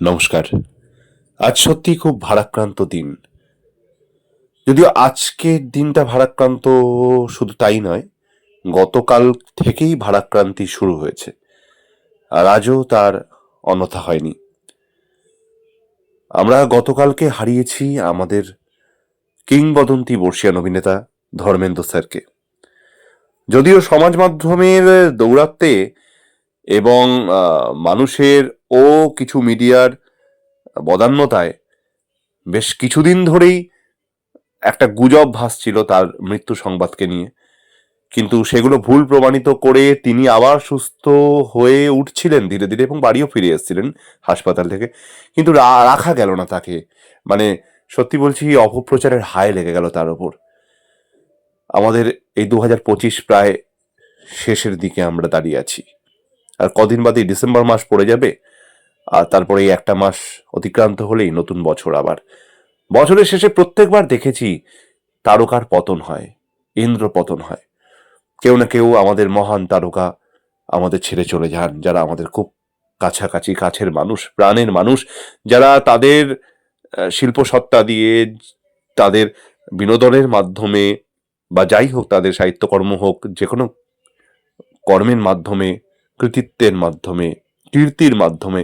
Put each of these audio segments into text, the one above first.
নমস্কার। আজ সত্যি খুব ভারাক্রান্ত দিন। যদিও আজকের দিনটা ভারাক্রান্ত শুধু তাই নয়, গতকাল থেকেই ভারাক্রান্তি শুরু হয়েছে, আর আজও তার অন্যথা হয়নি। আমরা গতকালকে হারিয়েছি আমাদের কিংবদন্তি বর্ষিয়ান অভিনেতা ধর্মেন্দ্র স্যারকে। যদিও সমাজ মাধ্যমের দৌরাত্মে এবং মানুষের ও কিছু মিডিয়ার বদান্যতায় বেশ কিছুদিন ধরেই একটা গুজব ভাসছিল তার মৃত্যু সংবাদকে নিয়ে। কিন্তু সেগুলো ভুল প্রমাণিত করে তিনি আবার সুস্থ হয়ে উঠছিলেন ধীরে ধীরে এবং বাড়িও ফিরে এসেছিলেন হাসপাতাল থেকে। কিন্তু রাখা গেল না তাকে। মানে সত্যি বলছি, অপপ্রচারের হায় লেগে গেল তার ওপর। আমাদের এই দু হাজার পঁচিশ প্রায় শেষের দিকে আমরা দাঁড়িয়ে আছি। আর কদিন বাদেই ডিসেম্বর মাস পড়ে যাবে, আর তারপরে এই একটা মাস অতিক্রান্ত হলেই নতুন বছর আবার। বছরের শেষে প্রত্যেকবার দেখেছি তারকার পতন হয়, ইন্দ্র পতন হয়। কেউ না কেউ আমাদের মহান তারকা আমাদের ছেড়ে চলে যান, যারা আমাদের খুব কাছাকাছি কাছের মানুষ, প্রাণের মানুষ, যারা তাদের শিল্পসত্তা দিয়ে তাদের বিনোদনের মাধ্যমে বা যাই হোক তাদের সাহিত্যকর্ম হোক যে কোনো কর্মের মাধ্যমে কৃতিত্বের মাধ্যমে, কীর্তির মাধ্যমে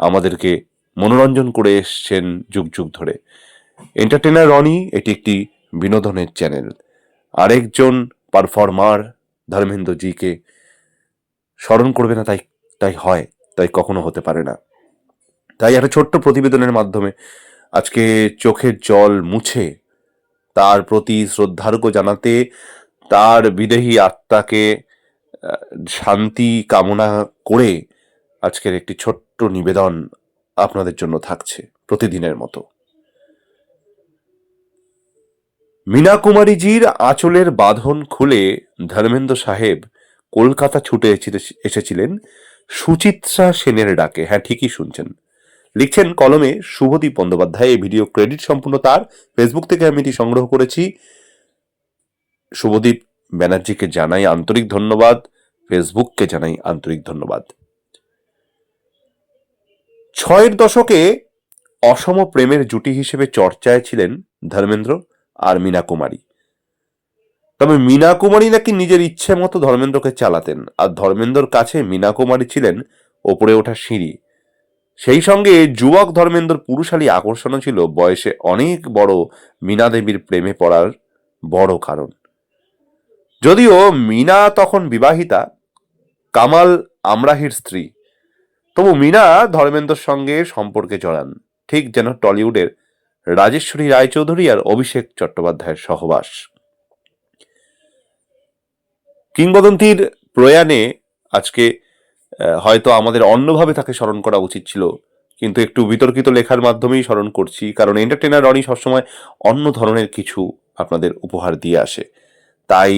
আমাদেরকে মনোরঞ্জন করে এসছেন যুগ যুগ ধরে। এন্টারটেনার রনি, এটি একটি বিনোদনের চ্যানেল আরেকজন পারফর্মার ধর্মেন্দ্রজিকে স্মরণ করবে না, তাই তাই হয়, তাই কখনো হতে পারে না। তাই একটা ছোট্ট প্রতিবেদনের মাধ্যমে আজকে চোখের জল মুছে তার প্রতি শ্রদ্ধার্ঘ জানাতে তার বিদেহী আত্মাকে শান্তি কামনা করে আজকের একটি ছোট্ট নিবেদন আপনাদের জন্য থাকছে প্রতিদিনের মতো। মীনা কুমারীজির আঁচলের বাঁধন খুলে ধর্মেন্দ্র সাহেব কলকাতা ছুটে এসে- এসেছিলেন সুচিত্রা সেনের ডাকে। হ্যাঁ ঠিকই শুনছেন। লিখছেন কলমে, শুভদীপ বন্দ্যোপাধ্যায়, এই ভিডিও ক্রেডিট সম্পূর্ণ তার। ফেসবুক থেকে আমি এটি সংগ্রহ করেছি। শুভদীপ ব্যানার্জিকে জানাই আন্তরিক ধন্যবাদ, ফেসবুককে জানাই আন্তরিক ধন্যবাদ। ছয়ের দশকে অসম প্রেমের জুটি হিসেবে চর্চায় ছিলেন ধর্মেন্দ্র আর মীনা কুমারী তবে মীনা কুমারী নাকি নিজের ইচ্ছে মতো ধর্মেন্দ্রকে চালাতেন, আর ধর্মেন্দ্রর কাছে মীনা কুমারী ছিলেন ওপরে ওঠা সিঁড়ি। সেই সঙ্গে যুবক ধর্মেন্দ্র পুরুষালী আকর্ষণও ছিল বয়সে অনেক বড় মীনা দেবীর প্রেমে পড়ার বড় কারণ। যদিও মীনা তখন বিবাহিতা, কামাল আমরাহির স্ত্রী। তবু মীনা ধর্মেন্দ্রর সঙ্গে সম্পর্কে জড়ান, ঠিক যেন টলিউডের রাজেশ্বরী রায়চৌধুরী আর অভিষেক চট্টোপাধ্যায়ের সহবাস। কিংবদন্তির প্রয়াণে আজকে হয়তো আমাদের অন্যভাবে তাকে স্মরণ করা উচিত ছিল, কিন্তু একটু বিতর্কিত লেখার মাধ্যমেই স্মরণ করছি, কারণ এন্টারটেনার রনি সবসময় অন্য ধরনের কিছু আপনাদের উপহার দিয়ে আসে। তাই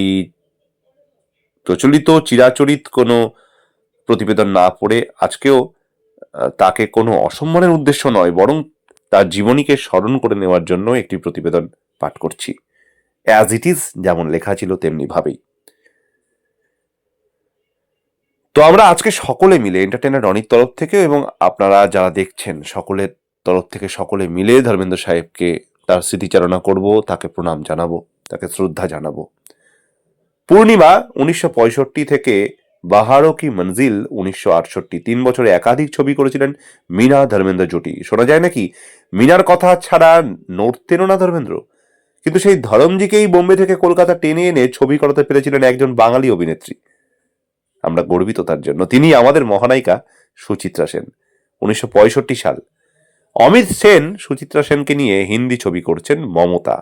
প্রচলিত চিরাচরিত কোনো প্রতিবেদন না পড়ে আজকেও তাকে কোনো অসম্মানের উদ্দেশ্য নয়, বরং তার জীবনীকে স্মরণ করে নেওয়ার জন্য একটি প্রতিবেদন পাঠ করছি। অ্যাজ ইট ইজ যেমন লেখা ছিল তেমনি ভাবেই। তো আমরা আজকে সকলে মিলে এন্টারটেনার রনির তরফ থেকে এবং আপনারা যারা দেখছেন, সকলের তরফ থেকে সকলে মিলে ধর্মেন্দ্র সাহেবকে তার স্মৃতিচারণা করব, তাকে প্রণাম জানাব, তাকে শ্রদ্ধা জানাব। পূর্ণিমা উনিশশো পঁয়ষট্টি থেকে বাহারো কি মঞ্জিল উনিশশো আটষট্টি। তিন বছরে একাধিক ছবি করেছিলেন মিনা ধর্মেন্দ্র জুটি। শোনা যায় নাকি, মিনার কথা ছাড়া নড়তেনও না ধর্মেন্দ্র? কিন্তু সেই ধরমজিকেই বোম্বে থেকে কলকাতা টেনে এনে ছবি করাতে পেরেছিলেন একজন বাঙালি অভিনেত্রী। আমরা গর্বিত তার জন্য। তিনি আমাদের মহানায়িকা সুচিত্রা সেন, উনিশশো পঁয়ষট্টি সাল। অমিত সেন সুচিত্রা সেনকে নিয়ে হিন্দি ছবি করছেন মমতা।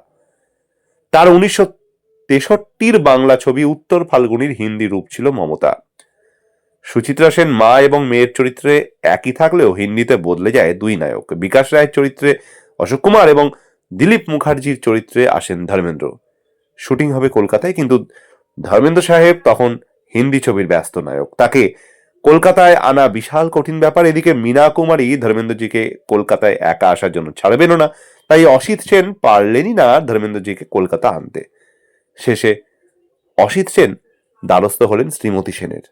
তার উনিশশো তেষট্টির বাংলা ছবি উত্তর ফাল্গুনির হিন্দি রূপ ছিল মমতা। সুচিত্রা সেন মা এবং মেয়ের চরিত্রে একই থাকলেও হিন্দিতে বদলে যায় দুই নায়ক। বিকাশ রায়ের চরিত্রে অশোক কুমার এবং দিলীপ মুখার্জির চরিত্রে আসেন ধর্মেন্দ্র। শুটিং হবে কলকাতায়, কিন্তু ধর্মেন্দ্র সাহেব তখন হিন্দি ছবির ব্যস্ত নায়ক। তাকে কলকাতায় আনা বিশাল কঠিন ব্যাপার। এদিকে মীনা কুমারী ধর্মেন্দ্রজিকে কলকাতায় একা আসার জন্য ছাড়বেনও না। তাই অসিত সেন পারলেনই না ধর্মেন্দ্রজিকে কলকাতা আনতে। শেষে অসিত সেন দ্বারস্থ হলেন শ্রীমতী সেনের।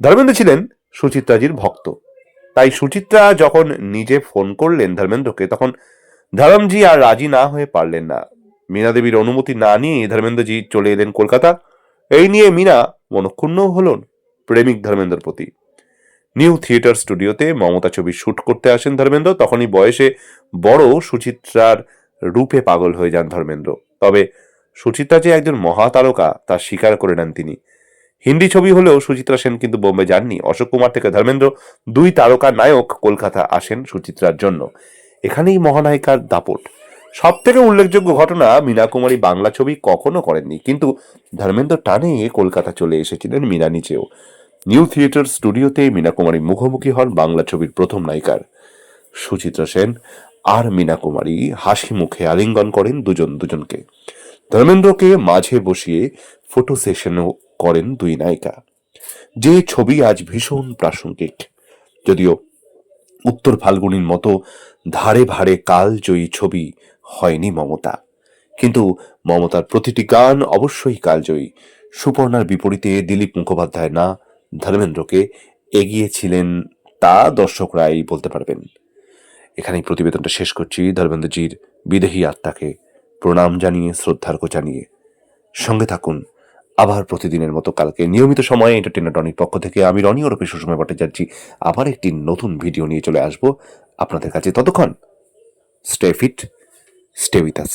ধর্মেন্দ্র ছিলেন সুচিত্রাজির ভক্ত। তাই সুচিত্রা যখন নিজে ফোন করলেন ধর্মেন্দ্রকে, তখন ধরমজি আর রাজি না হয়ে পারলেন না। মীনা দেবীর অনুমতি না নিয়ে ধর্মেন্দ্রজি চলে এলেন কলকাতা। এই নিয়ে মীনা মনক্ষুণ্ণ হলেন প্রেমিক ধর্মেন্দ্রর প্রতি। নিউ থিয়েটার স্টুডিওতে মমতা ছবি শুট করতে আসেন ধর্মেন্দ্র। তখনই বয়সে বড় সুচিত্রার রূপে পাগল হয়ে যান ধর্মেন্দ্র। তবে সুচিত্রা যে একজন মহাতারকা, তা স্বীকার করে নেন তিনি। হিন্দি ছবি হলেও সুচিত্রা সেন কিন্তু বোম্বে যাননি। অশোক কুমার থেকে ধর্মেন্দ্র দুই তারকা নায়ক কলকাতা আসেন সুচিত্রার জন্য। এখানেই মহানায়িকার দাপট। সব থেকে উল্লেখযোগ্য ঘটনা মীনা কুমারী বাংলা ছবি কখনো করেননি, কিন্তু ধর্মেন্দ্র টানে কলকাতা চলে এসেছিলেন মীনা নিচেও নিউ থিয়েটার স্টুডিওতে মীনা কুমারী মুখোমুখি হন বাংলা ছবির প্রথম নায়িকার। সুচিত্রা সেন আর মীনা কুমারী হাসি মুখে আলিঙ্গন করেন দুজন দুজনকে। ধর্মেন্দ্রকে মাঝে বসিয়ে ফটো সেশনও করেন দুই নায়িকা। যে ছবি আজ ভীষণ প্রাসঙ্গিক। যদিও উত্তর ফাল্গুনির মতো ধারে ভারে কালজয়ী ছবি হয়নি মমতা। কিন্তু মমতার প্রতিটি গান অবশ্যই কালজয়ী। সুপর্ণার বিপরীতে দিলীপ মুখোপাধ্যায় না, ধর্মেন্দ্রকে এগিয়েছিলেন তা দর্শকরাই বলতে পারবেন। এখানেই প্রতিবেদনটা শেষ করছি। ধর্মেন্দ্রজির বিদেহী আত্মাকে প্রণাম জানিয়ে শ্রদ্ধার্ঘ জানিয়ে। সঙ্গে থাকুন, আবার প্রতিদিনের মতো কালকে। নিয়মিত সময়ে এন্টারটেনার রনির পক্ষ থেকে আমি রনি ওরফে সুষমা ভট্টাচার্য আবার একটি নতুন ভিডিও নিয়ে চলে আসব। আপনাদের কাছে ততক্ষণ stay fit stay with us